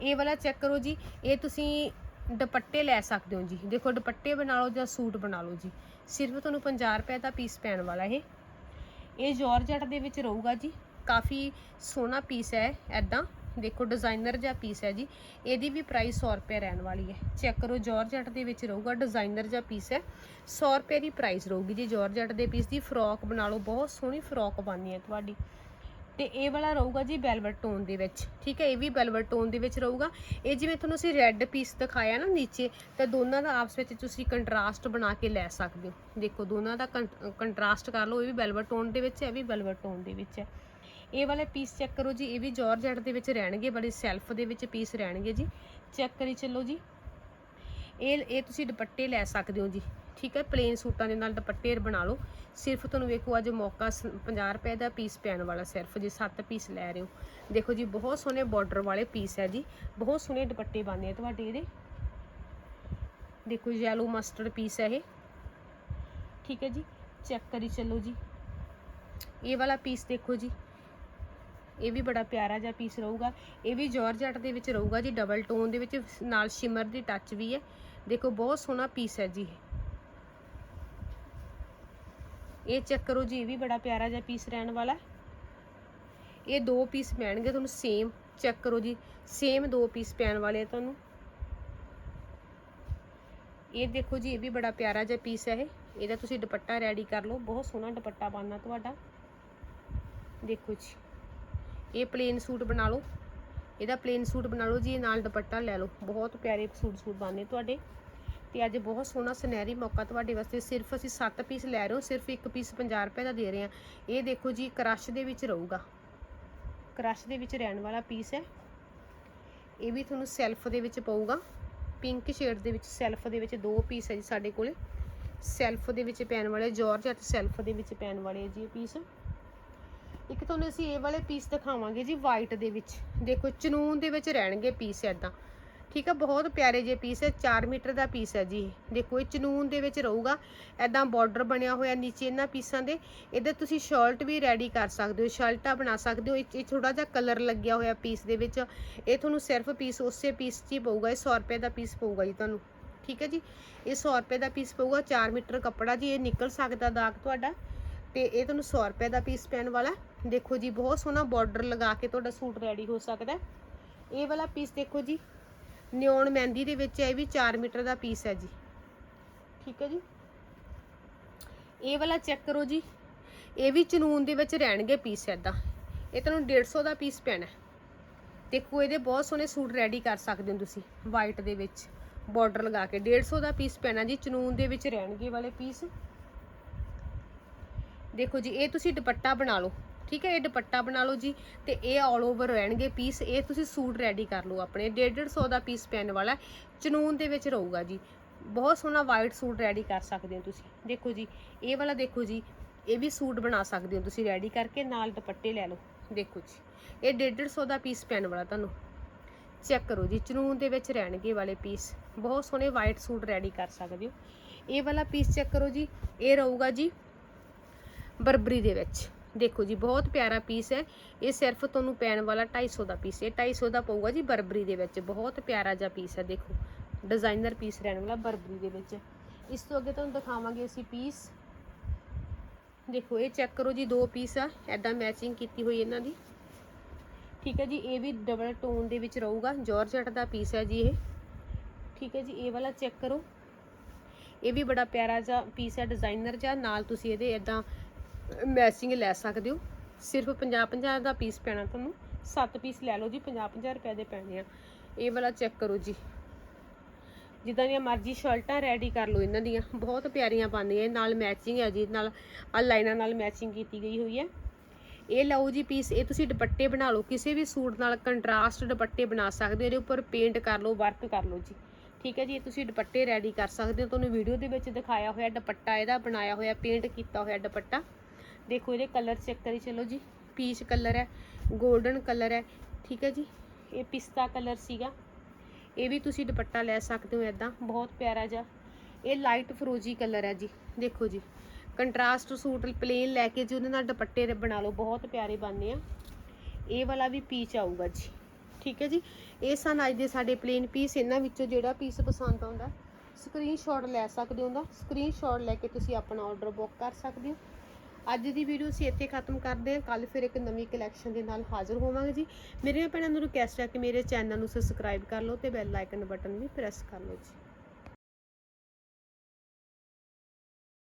ਇਹ ਵਾਲਾ ਚੈੱਕ ਕਰੋ ਜੀ। ਇਹ ਤੁਸੀਂ ਦੁਪੱਟੇ ਲੈ ਸਕਦੇ ਹੋ ਜੀ। ਦੇਖੋ, ਦੁਪੱਟੇ ਬਣਾ ਲਓ ਜਾਂ ਸੂਟ ਬਣਾ ਲਓ ਜੀ। ਸਿਰਫ ਤੁਹਾਨੂੰ 50 ਰੁਪਏ ਦਾ ਪੀਸ ਪੈਣ ਵਾਲਾ ਇਹ। ਇਹ ਜਾਰਜਟ ਦੇ ਵਿੱਚ ਰਹੂਗਾ ਜੀ। ਕਾਫੀ ਸੋਹਣਾ ਪੀਸ ਹੈ ਐਦਾਂ ਦੇਖੋ ਡਿਜ਼ਾਈਨਰ ਜਿਹਾ ਪੀਸ ਹੈ ਜੀ। ਇਹਦੀ ਵੀ ਪ੍ਰਾਈਸ 100 ਰੁਪਏ ਰਹਿਣ ਵਾਲੀ ਹੈ। ਚੈੱਕ ਕਰੋ ਜਾਰਜਟ ਦੇ ਵਿੱਚ ਰਹੂਗਾ ਡਿਜ਼ਾਈਨਰ ਜਿਹਾ ਪੀਸ ਹੈ। 100 ਰੁਪਏ ਦੀ ਪ੍ਰਾਈਸ ਰਹੂਗੀ ਜੀ ਜਾਰਜਟ ਦੇ ਪੀਸ ਦੀ। ਫਰੋਕ ਬਣਾ ਲਓ, ਬਹੁਤ ਸੋਹਣੀ ਫਰੋਕ ਬਣਨੀ ਹੈ ਤੁਹਾਡੀ। ਤੇ ਇਹ ਵਾਲਾ ਰਹੂਗਾ ਜੀ ਵੈਲਵਟ ਟੋਨ ਦੇ ਵਿੱਚ। ਠੀਕ ਹੈ, ਇਹ ਵੀ ਵੈਲਵਟ ਟੋਨ ਦੇ ਵਿੱਚ ਰਹੂਗਾ। ਇਹ ਜਿਵੇਂ ਤੁਹਾਨੂੰ ਅਸੀਂ ਰੈੱਡ ਪੀਸ ਦਿਖਾਇਆ ਨਾ ਨੀਚੇ, ਤਾਂ ਦੋਨਾਂ ਦਾ ਆਪਸ ਵਿੱਚ ਤੁਸੀਂ ਕੰਟਰਾਸਟ ਬਣਾ ਕੇ ਲੈ ਸਕਦੇ ਹੋ। ਦੇਖੋ, ਦੋਨਾਂ ਦਾ ਕੰਟਰਾਸਟ ਕਰ ਲਓ, ਇਹ ਵੀ ਵੈਲਵਟ ਟੋਨ ਦੇ ਵਿੱਚ ਹੈ, ਇਹ ਵੀ ਵੈਲਵਟ ਟੋਨ ਦੇ ਵਿੱਚ ਹੈ। ਇਹ ਵਾਲੇ ਪੀਸ ਚੈੱਕ ਕਰੋ ਜੀ, ਇਹ ਵੀ ਜਾਰਜਟ ਦੇ ਵਿੱਚ ਰਹਿਣਗੇ, ਬੜੇ ਸੈਲਫ ਦੇ ਵਿੱਚ ਪੀਸ ਰਹਿਣਗੇ ਜੀ। ਚੈੱਕ ਕਰੀ ਚੱਲੋ ਜੀ। ਇਹ ਇਹ ਤੁਸੀਂ ਦੁਪੱਟੇ ਲੈ ਸਕਦੇ ਹੋ ਜੀ। ਠੀਕ ਹੈ ਪਲੇਨ ਸੂਟਾਂ ਦੇ ਨਾਲ ਦੁਪੱਟੇ ਬਣਾ ਲਓ। ਸਿਰਫ ਤੁਹਾਨੂੰ ਵੇਖੋ, ਅੱਜ ਮੌਕਾ ਸ- 50 ਰੁਪਏ ਦਾ ਪੀਸ ਪੈਣ ਵਾਲਾ ਸਿਰਫ, ਜੇ 7 ਪੀਸ ਲੈ ਰਹੇ ਹੋ। ਦੇਖੋ ਜੀ, ਬਹੁਤ ਸੋਹਣੇ ਬਾਰਡਰ ਵਾਲੇ ਪੀਸ ਹੈ ਜੀ। ਬਹੁਤ ਸੋਹਣੇ ਦੁਪੱਟੇ ਬਣਦੇ ਆ ਤੁਹਾਡੇ ਇਹਦੇ। ਦੇਖੋ ਯੈਲੋ ਮਸਟਰਡ ਪੀਸ ਹੈ ਇਹ। ਠੀਕ ਹੈ ਜੀ ਚੈੱਕ ਕਰੀ ਚੱਲੋ ਜੀ। ਇਹ ਵਾਲਾ ਪੀਸ ਦੇਖੋ ਜੀ। ਇਹ ਵੀ ਬੜਾ ਪਿਆਰਾ ਜਿਹਾ ਪੀਸ ਰਹੂਗਾ। ਇਹ ਵੀ ਜਾਰਜਟ ਦੇ ਵਿੱਚ ਰਹੂਗਾ ਜੀ ਡਬਲ ਟੋਨ ਦੇ ਵਿੱਚ, ਨਾਲ ਸ਼ਿਮਰ ਦੀ ਟੱਚ ਵੀ ਹੈ। ਦੇਖੋ, ਬਹੁਤ ਸੋਹਣਾ ਪੀਸ ਹੈ ਜੀ ਇਹ। ਇਹ ਚੈੱਕ ਕਰੋ ਜੀ, ਇਹ ਵੀ ਬੜਾ ਪਿਆਰਾ ਜਿਹਾ ਪੀਸ ਰਹਿਣ ਵਾਲਾ ਇਹ ਦੋ ਪੀਸ ਪੈਣਗੇ ਤੁਹਾਨੂੰ ਸੇਮ ਚੈੱਕ ਕਰੋ ਜੀ ਸੇਮ ਦੋ ਪੀਸ ਪੈਣ ਵਾਲੇ ਆ ਤੁਹਾਨੂੰ। ਇਹ ਦੇਖੋ ਜੀ, ਇਹ ਵੀ ਬੜਾ ਪਿਆਰਾ ਜਿਹਾ ਪੀਸ ਹੈ ਇਹ। ਇਹਦਾ ਤੁਸੀਂ ਦੁਪੱਟਾ ਰੈਡੀ ਕਰ ਲਓ, ਬਹੁਤ ਸੋਹਣਾ ਦੁਪੱਟਾ ਬਣਨਾ ਤੁਹਾਡਾ। ਦੇਖੋ ਜੀ, ਇਹ ਪਲੇਨ ਸੂਟ ਬਣਾ ਲਓ। ਇਹਦਾ ਪਲੇਨ ਸੂਟ ਬਣਾ ਲਓ ਜੀ, ਇਹ ਨਾਲ ਦੁਪੱਟਾ ਲੈ ਲਓ। ਬਹੁਤ ਪਿਆਰੇ ਸੂਟ ਸੂਟ ਬਣਨੇ ਤੁਹਾਡੇ। ਤੇ ਅੱਜ ਬਹੁਤ ਸੋਹਣਾ ਸੁਨਹਿਰੀ ਮੌਕਾ ਤੁਹਾਡੇ ਵਾਸਤੇ। ਸਿਰਫ ਅਸੀਂ 7 ਪੀਸ ਲੈ ਰਹੇ ਹਾਂ, ਸਿਰਫ ਇੱਕ ਪੀਸ 50 ਰੁਪਏ ਦਾ ਦੇ ਰਹੇ ਹਾਂ। ਇਹ ਦੇਖੋ ਜੀ, ਕ੍ਰਸ਼ ਦੇ ਵਿੱਚ ਰਹੂਗਾ। ਕ੍ਰਸ਼ ਦੇ ਵਿੱਚ ਰਹਿਣ ਵਾਲਾ ਪੀਸ ਹੈ। ਇਹ ਵੀ ਤੁਹਾਨੂੰ ਸੈਲਫ ਦੇ ਵਿੱਚ ਪਊਗਾ। ਪਿੰਕ ਸ਼ੇਡ ਦੇ ਵਿੱਚ, ਸੈਲਫ ਦੇ ਵਿੱਚ ਦੋ ਪੀਸ ਹੈ ਜੀ ਸਾਡੇ ਕੋਲੇ। ਸੈਲਫ ਦੇ ਵਿੱਚ ਪੈਣ ਵਾਲੇ ਜਾਰਜਟ ਸੈਲਫ ਦੇ ਵਿੱਚ ਪੈਣ ਵਾਲੇ ਜੀ ਇਹ ਪੀਸ ਇੱਕ ਤੁਹਾਨੂੰ ਅਸੀਂ ਇਹ ਵਾਲੇ ਪੀਸ ਦਿਖਾਵਾਂਗੇ ਜੀ ਵਾਈਟ ਦੇ ਵਿੱਚ। ਦੇਖੋ, ਚਨੂਨ ਦੇ ਵਿੱਚ ਰਹਿਣਗੇ ਪੀਸ ਐਦਾਂ ਠੀਕ ਆ, ਬਹੁਤ ਪਿਆਰੇ ਜੇ ਪੀਸ ਹੈ 4 ਮੀਟਰ ਦਾ ਪੀਸ ਹੈ ਜੀ ਦੇਖੋ ਇਹ ਚਨੂਨ ਦੇ ਵਿੱਚ ਰਹੂਗਾ ਐਦਾਂ ਬਾਰਡਰ ਬਣਿਆ ਹੋਇਆ ਨੀਚੇ ਇਹਨਾਂ ਪੀਸਾਂ ਦੇ, ਇਹਦੇ ਤੁਸੀਂ ਸ਼ਰਟ ਵੀ ਰੈਡੀ ਕਰ ਸਕਦੇ ਹੋ ਸ਼ਰਟਾਂ ਬਣਾ ਸਕਦੇ ਹੋ, ਇਹ ਥੋੜਾ ਜਿਹਾ ਕਲਰ ਲੱਗਿਆ ਹੋਇਆ ਪੀਸ ਦੇ ਵਿੱਚ। ਇਹ ਤੁਹਾਨੂੰ ਸਿਰਫ ਪੀਸ ਉਸੇ ਪੀਸ 'ਚ ਹੀ ਪਊਗਾ, ਇਹ 100 ਰੁਪਏ ਦਾ ਪੀਸ ਪਊਗਾ ਜੀ ਤੁਹਾਨੂੰ। ਠੀਕ ਹੈ ਜੀ? ਇਹ 100 ਰੁਪਏ ਦਾ ਪੀਸ ਪਊਗਾ 4 ਮੀਟਰ ਕੱਪੜਾ ਜੀ, ਇਹ ਨਿਕਲ ਸਕਦਾ ਦਾਗ ਤੁਹਾਡਾ। ਤੇ ਇਹ ਤੁਹਾਨੂੰ 100 ਰੁਪਏ ਦਾ ਪੀਸ ਪੈਣ ਵਾਲਾ। ਦੇਖੋ ਜੀ, ਬਹੁਤ ਸੋਹਣਾ ਬਾਰਡਰ ਲਗਾ ਕੇ ਤੁਹਾਡਾ ਸੂਟ ਰੈਡੀ ਹੋ ਸਕਦਾ। ਇਹ ਵਾਲਾ ਪੀਸ ਦੇਖੋ ਜੀ ਨਿਓਨ ਮਹਿੰਦੀ ਦੇ ਵਿੱਚ ਹੈ, ਇਹ ਵੀ 4 ਮੀਟਰ ਦਾ ਪੀਸ ਹੈ ਜੀ। ਠੀਕ ਹੈ ਜੀ। ਇਹ ਵਾਲਾ ਚੈੱਕ ਕਰੋ ਜੀ। ਇਹ ਵੀ ਚਨੂਨ ਦੇ ਵਿੱਚ ਰਹਿਣਗੇ ਪੀਸ ਐਦਾਂ ਇਹ ਤੁਹਾਨੂੰ 150 ਦਾ ਪੀਸ ਪੈਣਾ। ਦੇਖੋ ਇਹਦੇ ਬਹੁਤ ਸੋਹਣੇ ਸੂਟ ਰੈਡੀ ਕਰ ਸਕਦੇ ਹੋ ਤੁਸੀਂ ਵਾਈਟ ਦੇ ਵਿੱਚ। ਬਾਰਡਰ ਲਗਾ ਕੇ 150 ਦਾ ਪੀਸ ਪੈਣਾ ਜੀ ਚਨੂਨ ਦੇ ਵਿੱਚ ਰਹਿਣਗੇ ਵਾਲੇ ਪੀਸ। ਦੇਖੋ ਜੀ ਇਹ ਤੁਸੀਂ ਦੁਪੱਟਾ ਬਣਾ ਲਓ। ਠੀਕ ਹੈ, ਇਹ ਦੁਪੱਟਾ ਬਣਾ ਲਓ ਜੀ ਤੇ ਇਹ ਆਲ ਓਵਰ ਰਹਿਣਗੇ ਪੀਸ ਇਹ ਤੁਸੀਂ ਸੂਟ ਰੈਡੀ ਕਰ ਲਓ ਆਪਣੇ। 150 ਦਾ ਪੀਸ ਪੈਣ ਵਾਲਾ ਹੈ। ਚਨੂਨ ਦੇ ਵਿੱਚ ਰਹੂਗਾ ਜੀ। ਬਹੁਤ ਸੋਹਣਾ ਵਾਈਟ ਸੂਟ ਰੈਡੀ ਕਰ ਸਕਦੇ ਹੋ ਤੁਸੀਂ। ਦੇਖੋ ਜੀ, ਇਹ ਵਾਲਾ ਦੇਖੋ ਜੀ, ਇਹ ਵੀ ਸੂਟ ਬਣਾ ਸਕਦੇ ਹੋ ਤੁਸੀਂ ਰੈਡੀ ਕਰਕੇ, ਨਾਲ ਦੁਪੱਟੇ ਲੈ ਲਓ। ਦੇਖੋ ਜੀ, ਇਹ 150 ਦਾ ਪੀਸ ਪੈਣ ਵਾਲਾ ਤੁਹਾਨੂੰ। ਚੈੱਕ ਕਰੋ ਜੀ, ਚਨੂਨ ਦੇ ਵਿੱਚ ਰਹਿਣਗੇ ਵਾਲੇ ਪੀਸ ਬਹੁਤ ਸੋਹਣੇ ਵਾਈਟ ਸੂਟ ਰੈਡੀ ਕਰ ਸਕਦੇ ਹੋ। ਇਹ ਵਾਲਾ ਪੀਸ ਚੈੱਕ ਕਰੋ ਜੀ, ਇਹ ਰਹੂਗਾ ਜੀ ਬਰਬਰੀ ਦੇ ਵਿੱਚ। ਦੇਖੋ ਜੀ, ਬਹੁਤ ਪਿਆਰਾ ਪੀਸ ਹੈ। ਇਹ ਸਿਰਫ ਤੁਹਾਨੂੰ ਪੈਣ ਵਾਲਾ 250 ਦਾ ਪੀਸ ਹੈ। 250 ਦਾ ਪਊਗਾ ਜੀ ਬਰਬਰੀ ਦੇ ਵਿੱਚ। ਬਹੁਤ ਪਿਆਰਾ ਜਿਹਾ ਪੀਸ ਹੈ, ਦੇਖੋ। ਡਿਜ਼ਾਈਨਰ ਪੀਸ ਰਹਿਣ ਵਾਲਾ ਬਰਬਰੀ ਦੇ ਵਿੱਚ। ਇਸ ਤੋਂ ਅੱਗੇ ਤੁਹਾਨੂੰ ਦਿਖਾਵਾਂਗੇ ਅਸੀਂ ਪੀਸ ਦੇਖੋ, ਇਹ ਚੈੱਕ ਕਰੋ ਜੀ, ਦੋ ਪੀਸ ਆ। ਐਦਾਂ ਮੈਚਿੰਗ ਕੀਤੀ ਹੋਈ ਇਹਨਾਂ ਦੀ। ਠੀਕ ਹੈ ਜੀ, ਇਹ ਵੀ ਡਬਲ ਟੋਨ ਦੇ ਵਿੱਚ ਰਹੂਗਾ। ਜਾਰਜਟ ਦਾ ਪੀਸ ਹੈ ਜੀ ਇਹ। ਠੀਕ ਹੈ ਜੀ, ਇਹ ਵਾਲਾ ਚੈੱਕ ਕਰੋ। ਇਹ ਵੀ ਬੜਾ ਪਿਆਰਾ ਜਿਹਾ ਪੀਸ ਹੈ ਡਿਜ਼ਾਈਨਰ ਜਿਹਾ। ਨਾਲ ਤੁਸੀਂ ਇਹਦੇ ਇਦਾਂ ਮੈਚਿੰਗ ਲੈ ਸਕਦੇ ਹੋ। ਸਿਰਫ 50 50 ਦਾ ਪੀਸ ਪੈਣਾ ਤੁਹਾਨੂੰ। 7 ਪੀਸ ਲੈ ਲਓ ਜੀ 50 50 ਰੁਪਏ ਦੇ ਪੈਣੇ ਆ। ਇਹ ਵਾਲਾ ਚੈੱਕ ਕਰੋ ਜੀ। ਜਿੱਦਾਂ ਦੀਆਂ ਮਰਜ਼ੀ ਸ਼ਰਟਾਂ ਰੈਡੀ ਕਰ ਲਓ ਇਹਨਾਂ ਦੀਆਂ। ਬਹੁਤ ਪਿਆਰੀਆਂ ਪਾਉਂਦੀਆਂ ਨਾਲ ਮੈਚਿੰਗ ਹੈ ਜੀ। ਨਾਲ ਆ ਲਾਈਨਾਂ ਨਾਲ ਮੈਚਿੰਗ ਕੀਤੀ ਗਈ ਹੋਈ ਹੈ ਇਹ ਲਓ ਜੀ ਪੀਸ ਇਹ ਤੁਸੀਂ ਦੁਪੱਟੇ ਬਣਾ ਲਓ। ਕਿਸੇ ਵੀ ਸੂਟ ਨਾਲ ਕੰਟਰਾਸਟ ਦੁਪੱਟੇ ਬਣਾ ਸਕਦੇ ਹੋ। ਇਹਦੇ ਉੱਪਰ ਪੇਂਟ ਕਰ ਲਓ ਵਰਕ ਕਰ ਲਓ ਜੀ। ਠੀਕ ਹੈ ਜੀ? ਇਹ ਤੁਸੀਂ ਦੁਪੱਟੇ ਰੈਡੀ ਕਰ ਸਕਦੇ ਹੋ। ਤੁਹਾਨੂੰ ਵੀਡੀਓ ਦੇ ਵਿੱਚ ਦਿਖਾਇਆ ਹੋਇਆ ਦੁਪੱਟਾ ਇਹਦਾ, ਬਣਾਇਆ ਹੋਇਆ ਪੇਂਟ ਕੀਤਾ ਹੋਇਆ ਦੁਪੱਟਾ। ਦੇਖੋ ਇਹਦੇ ਕਲਰ ਚੈੱਕ ਕਰੀ, ਚਲੋ ਜੀ ਪੀਚ ਕਲਰ ਹੈ 골ਡਨ ਕਲਰ ਹੈ, ਠੀਕ ਹੈ ਜੀ, ਇਹ ਪਿਸਤਾ ਕਲਰ ਸੀਗਾ। ਇਹ ਵੀ ਤੁਸੀਂ ਦੁਪੱਟਾ ਲੈ ਸਕਦੇ ਹੋ ਇਦਾਂ ਬਹੁਤ ਪਿਆਰਾ ਜਿਹਾ। ਇਹ ਲਾਈਟ ਫਰੋਜੀ ਕਲਰ ਹੈ ਜੀ, ਦੇਖੋ ਜੀ। ਕੰਟਰਾਸਟ ਸੂਟ ਪਲੇਨ ਲੈ ਕੇ ਜੀ, ਉਹਦੇ ਨਾਲ ਦੁਪੱਟੇ ਬਣਾ ਲਓ, ਬਹੁਤ ਪਿਆਰੇ ਬਣਨੇ ਆ। ਇਹ ਵਾਲਾ ਵੀ ਪੀਚ ਆਊਗਾ ਜੀ, ਠੀਕ ਹੈ ਜੀ। ਇਹ ਸਨ ਅੱਜ ਦੇ ਸਾਡੇ ਪਲੇਨ ਪੀਸ ਇਹਨਾਂ ਵਿੱਚੋਂ ਜਿਹੜਾ ਪੀਸ ਪਸੰਦ ਆਉਂਦਾ ਸਕਰੀਨਸ਼ਾਟ ਲੈ ਸਕਦੇ ਹੋ ਦਾ ਸਕਰੀਨਸ਼ਾਟ ਲੈ ਕੇ ਤੁਸੀਂ ਆਪਣਾ ਆਰਡਰ ਬੁੱਕ ਕਰ ਸਕਦੇ ਹੋ। ਅੱਜ ਦੀ ਵੀਡੀਓ ਅਸੀਂ ਇੱਥੇ ਖਤਮ ਕਰਦੇ ਹਾਂ। ਕੱਲ ਫਿਰ ਇੱਕ ਨਵੀਂ ਕਲੈਕਸ਼ਨ ਦੇ ਨਾਲ ਹਾਜ਼ਰ ਹੋਵਾਂਗੇ ਜੀ। ਮੇਰੇ ਭੈਣਾਂ ਨੂੰ ਰਿਕਵੈਸਟ ਹੈ ਕਿ ਮੇਰੇ ਚੈਨਲ ਨੂੰ ਸਬਸਕ੍ਰਾਈਬ ਕਰ ਲਓ ਤੇ ਬੈਲ ਆਈਕਨ ਬਟਨ ਵੀ ਪ੍ਰੈਸ ਕਰ ਲਓ ਜੀ।